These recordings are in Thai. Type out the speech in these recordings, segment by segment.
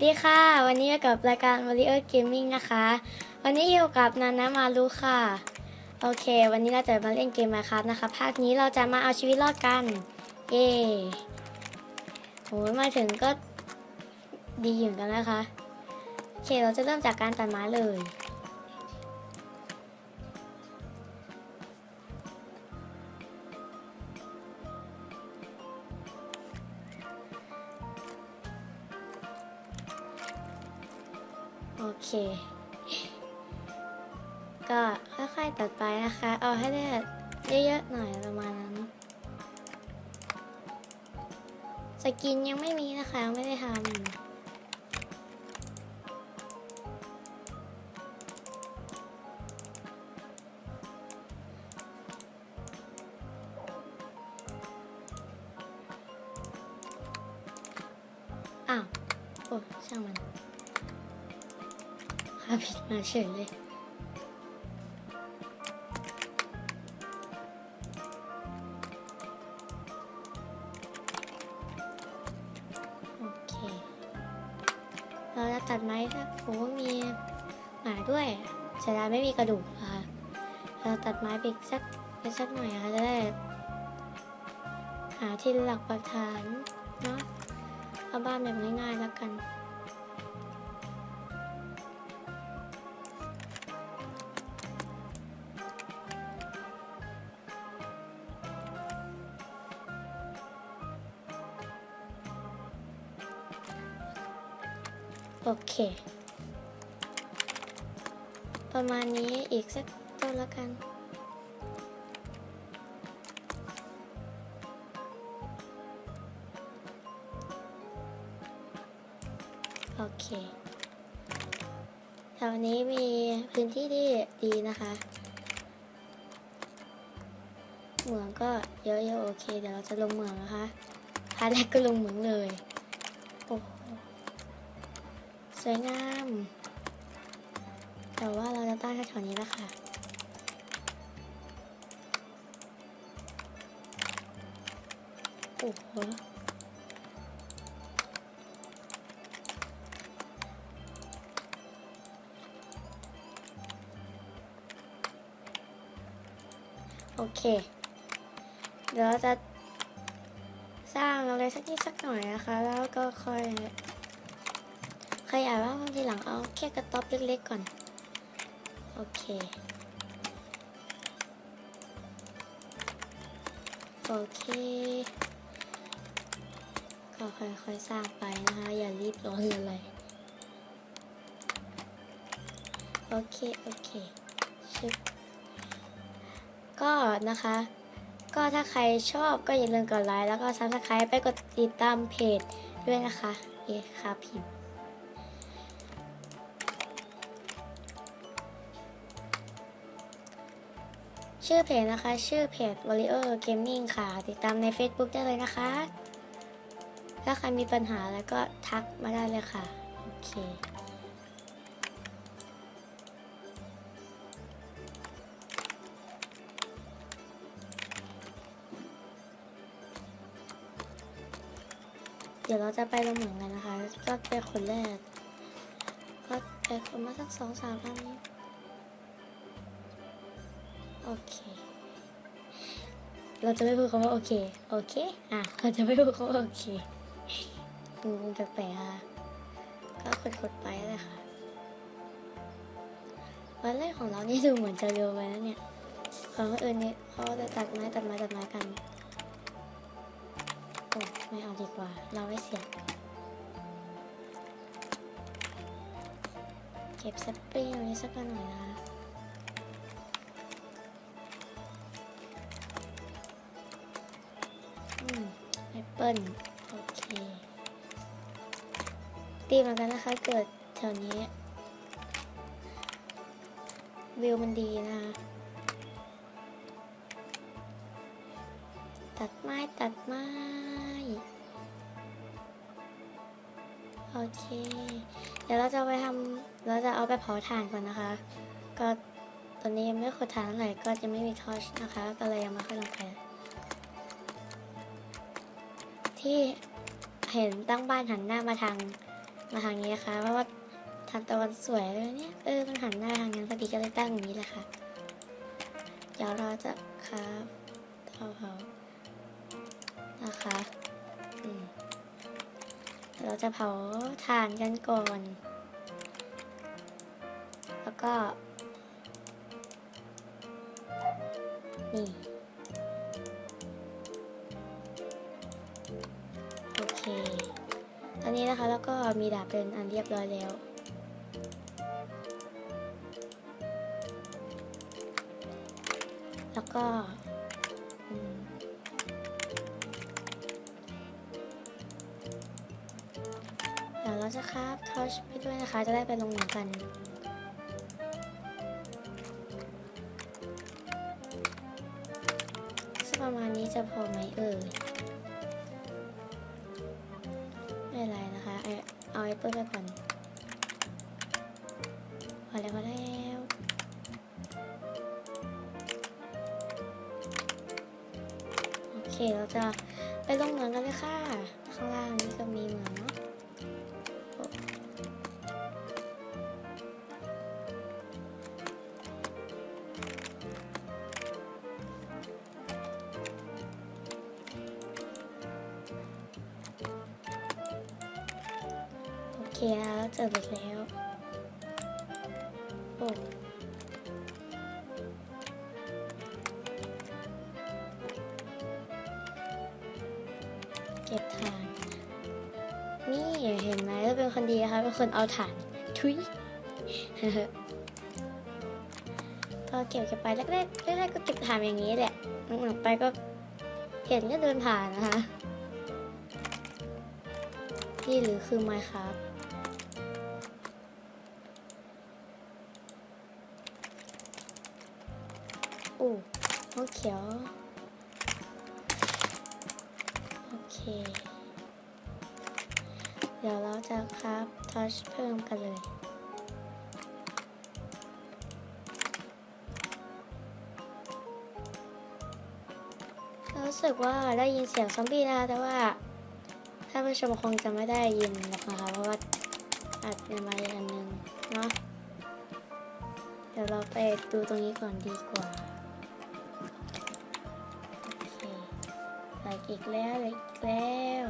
วัสดีค่ะ วันนี้กับรายการ Warrior Gaming นะคะ วันนี้อยู่กับนานามารุค่ะ โอเค วันนี้เราจะมาเล่นเกมมาครับนะคะ ภาคนี้เราจะมาเอาชีวิตรอดกัน เย่โหมาถึงก็ดีอยู่กันนะคะ โอเค เราจะเริ่มจากการตัดไม้เลย เค ก็ค่อยๆตัดไปนะคะ เอาให้ได้เยอะๆหน่อยประมาณนั้น สกินยังไม่มีนะคะ ไม่ได้ทำ ผิดมาเฉยเลยโอเค เราจะตัดไม้ถ้าโอ้มีหมาด้วยเสียดายไม่มีกระดูกนะคะเราตัดไม้ไปสักไปสักหน่อยนะคะจะได้หาที่หลักปักฐานเนาะเอาบ้านแบบง่ายๆแล้วกัน ประมาณนี้อีกสักต้นแล้วกัน โอเคแถวนี้มีพื้นที่ที่ดีนะคะเหมืองก็เยอะๆโอเค เดี๋ยวเราจะลงเหมืองนะคะพาร์ทแรกก็ลงเหมืองเลย สวยงาม แต่ว่าเราจะตั้งแถวนี้แล้วค่ะโอ้โหโอเค เดี๋ยวเราจะสร้างอะไรสักนิดสักหน่อยนะคะ แล้วก็ค่อย ขยายว่าทีหลังเอาแค่กระต๊อบเล็กๆก่อน โอเค โอเค ก็ค่อยๆสร้างไปนะคะ อย่ารีบร้อนอะไร โอเค โอเคชึบก็นะคะก็ถ้าใครชอบก็อย่าลืมกดไลค์แล้วก็ซับสไคร b e ไปกดติดตามเพจด้วยนะคะ เอคาพิม ชื่อเพจนะคะ ชื่อเพจ Warrior Gaming ค่ะ ติดตามใน Facebook ได้เลยนะคะ ถ้าใครมีปัญหาแล้วก็ทักมาได้เลยค่ะ โอเคเดี๋ยวเราจะไปลงเหมืองกันนะคะ ก็ไปคนแรก ก็ไปคนมาสักสองสามอันโอเค เราจะไม่พูดคำว่าโอเค โอเค อะ เราจะไม่พูดคำว่าโอเคดูมันแปลกๆค่ะ ก็กดๆไปเลยค่ะ วันแรกของเรานี่ดูเหมือนจะเร็วไปนะเนี่ยของคนอื่นเนี่ยเขาจะตัดไม้ตัดไม้ตัดไม้กันโอ้ไม่เอาดีกว่า เราไม่เสียเก็บสปริงไว้สักหน่อยนะคะ ลโอเคตีเหมือนกันนะคะ เกิดแถวนี้ วิวมันดีนะคะ ตัดไม้ตัดไม้ โอเค เดี๋ยวเราจะไปทำเราจะเอาไปเผาถ่านก่อนนะคะ ก็ตอนนี้ยังไม่ขุดถ่านเท่าไหร่ก็ยังไม่มีทอชนะคะ ก็เลยยังไม่ค่อยลงไป ที่เห็นตั้งบ้านหันหน้ามาทางมาทางนี้นะคะ เพราะว่าทานตะวันสวยเลยเนี่ยเออมันหันหน้าทางนั้นพอดีก็เลยตั้งอย่างนี้แหละค่ะเดี๋ยวเราจะครับเตาเผานะคะอืมเดี๋ยวเราจะเผาถ่านกันก่อน แล้วก็ นี่ นนี้นะคะแล้วก็มีดาบเป็นอันเรียบร้อยแล้ว แล้วก็เดี๋ยวเราจะคราบทอชไปด้วยนะคะ จะได้ไปลงหนังกันประมาณนี้จะพอไหมเอ่ย เป็นไรนะคะเอาไอาแอปเปิลไปก่อนพอแล้วพอแล้วโอเคเราจะไปลงเหมืองกันเลยค่ะ ข้างล่างนี้ก็มีเหมือง คแล้วเจอเหล็กแล้วโอ้เก็บถ่าน นี่เห็นไหมเราเป็นคนดีนะคะเป็นคนเอาถ่านทุยก็เก็บเก็บไปแรกๆแรกๆก็เก็บถ่านอย่างนี้แหละหลังๆไปก็เห็นก็เดินผ่านนะคะ นี่หรือคือไมครับ เขียว โอเค เดี๋ยวเราจะครับทัชเพิ่มกันเลย รู้สึกว่าได้ยินเสียงซอมบี้นะแต่ว่าถ้าผู้ชมคงจะไม่ได้ยินหรอกนะคะเพราะว่าอัดในไมค์อันหนึงเนาะเดี๋ยวเราไปดูตรงนี้ก่อนดีกว่า อีกแล้วอีกแล้ว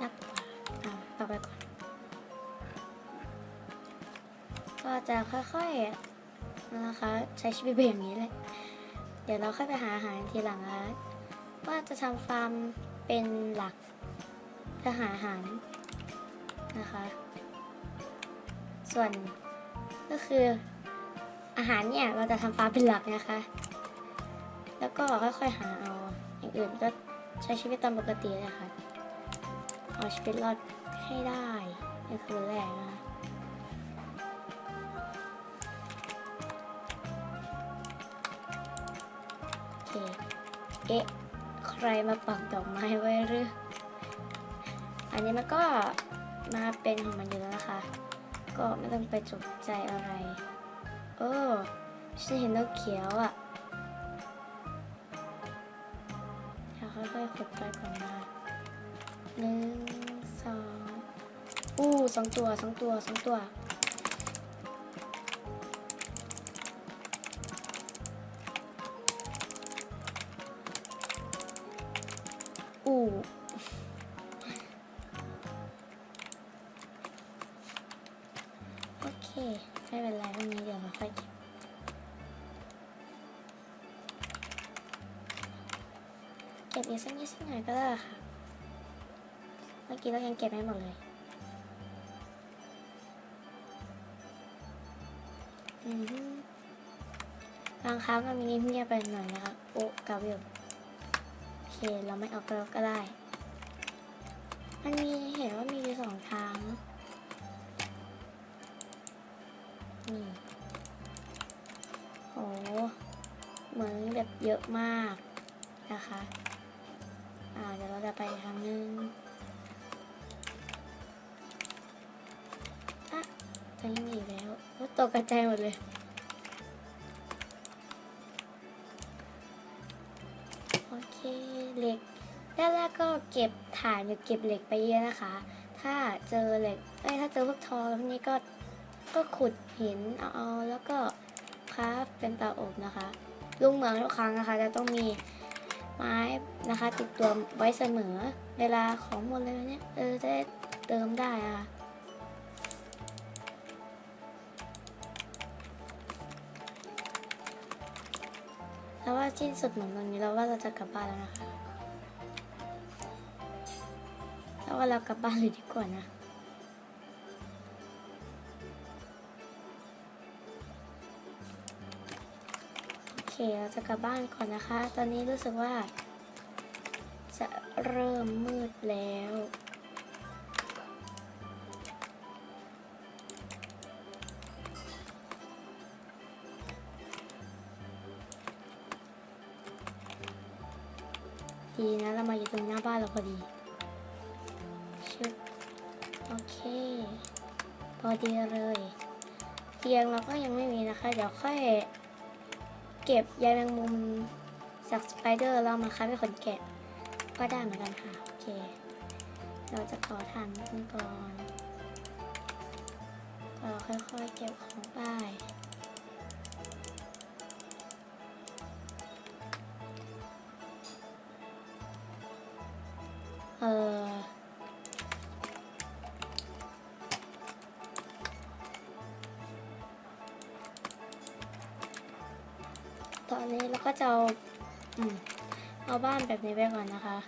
นักกว่าอะต่อไปก่อน ก็จะค่อยๆนะคะใช้ชีวิตแบบอย่างนี้แหละ เดี๋ยวเราค่อยไปหาอาหารทีหลังนะว่าจะทำฟาร์มเป็นหลักเพื่อหาอาหารนะคะ ส่วนก็คืออาหารเนี่ยเราจะทำฟาร์มเป็นหลักนะคะ แล้วก็ค่อยๆหาเอาอย่างอื่นก็ใช้ชีวิตตามปกติเลยค่ะเอาชีวิตรอดให้ได้นี่คือแรกนะคะโอเคเอ๊ะใครมาปักดอกไม้ไว้หรือ อันนี้มันก็มาเป็นของมันอยู่แล้วนะคะ ก็ไม่ต้องไปจกใจอะไร โอ้ฉันเห็นนกเขียวอะ่ะเราค่อยๆขุดไปก่อนนะหนึ่งสองอู้สองตัวสองตัวสองตัว ไม่เป็นไรวันนี้เดี๋ยวเราค่อยเก็บเก็บอีกสักนิดสักหน่อยก็ได้ค่ะ เมื่อกี้เรายังเก็บไม่หมดเลยอือฮึบางครั้งมันมีเงียบไปหน่อยนะคะโอ้กาวิลโอเค เราไม่เอากระก็ได้ มันมีเห็นว่ามีสองทางเนอะ โอ้เหมือนแบบเยอะมากนะคะ อ่า เดี๋ยวเราจะไปทางนึงอะทางนี้แล้วก็ตกกระจายหมดเลยโอเคเหล็กแรกๆก็เก็บฐานอย่าเก็บเหล็กไปเยอะนะคะ ถ้าเจอเหล็กเอ้ยถ้าเจอพวกทองพวกนี้ก็ ก็ขุดหินเอาแล้วก็คราฟเป็นเตาอบนะคะลุงเหมืองทุกครั้งนะคะจะต้องมีไม้นะคะ ติดตัวไว้เสมอ เวลาของหมดเลยเนี่ยเออจะเติมได้อะค่ะแล้วว่าสิ้นสุดเหมือนตรงนี้แล้วว่าเราจะกลับบ้านแล้วนะคะ แล้วว่าเรากลับบ้านเลยดีกว่านะ เคเราจะกลับบ้านก่อนนะคะ ตอนนี้รู้สึกว่า จะเริ่มมืดแล้วดีนะเรามาอยู่ตรงหน้าบ้านเราพอดีชึบโอเค พอดีเลย เตียงเราก็ยังไม่มีนะคะ เดี๋ยวค่อย เก็บใยแมงมุมจากสไปเดอร์เรามาคัดเป็นขนแกะก็ได้เหมือนกันค่ะ โอเค เราจะขอทานกันก่อนก็ค่อยๆเก็บของไปเออ ก็จะเอาอเอาบ้านแบบนี้ไปก่อนนะคะ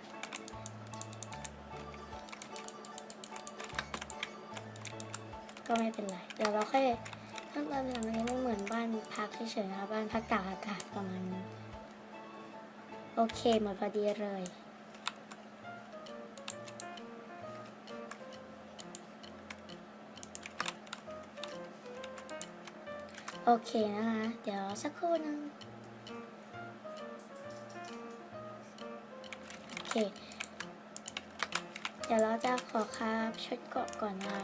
ก็ไม่เป็นไรเดี๋ยวเราค่อยขั้นตอนหลังนี้มันเหมือนบ้านพักเฉยๆนะคะบ้านพักตากอากาศประมาณนี้โอเคหมดพอดีเลยโอเคนะคะ เดี๋ยวสักครู่นึง เคเดี๋ยวเราจะขอคาบชุดเกาะก่อนนะ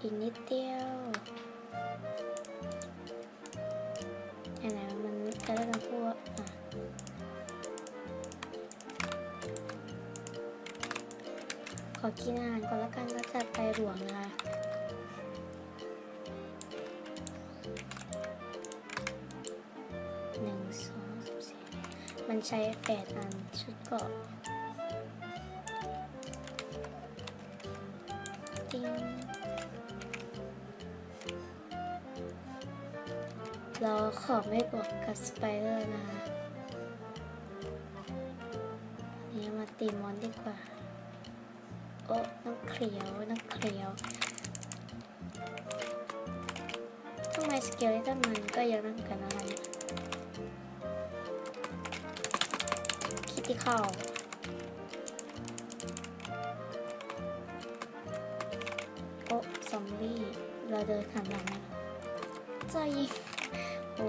อีกนิดเดียวไหนมันจะได้ทั้งคู่อะอะขอกินอาหารก่อนแล้วกันก็จะไปหลวงนะคะ มันใช้แปดอันชุดเกาะติงเราขอไม่บวกกับสไปเดอร์นะคะอันนี้มาตีมอนดีกว่า โอ้น้ำเขียวน้ำเขียวทำไมสเกลเลตันมันก็ยอะนักกันอะไร เนี่ยคิดที่เข้าโอ้ซอมบี้เราเดินหันหลังจะยิงโอ้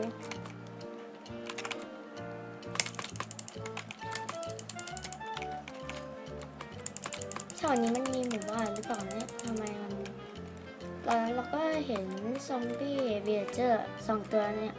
แถวนี้มันมีหมู่บ้านหรือเปล่าเนี่ยทำไมมันตอนนั้นเราก็เห็นซอมบี้เบียเจอร์สองตัวเนี่ย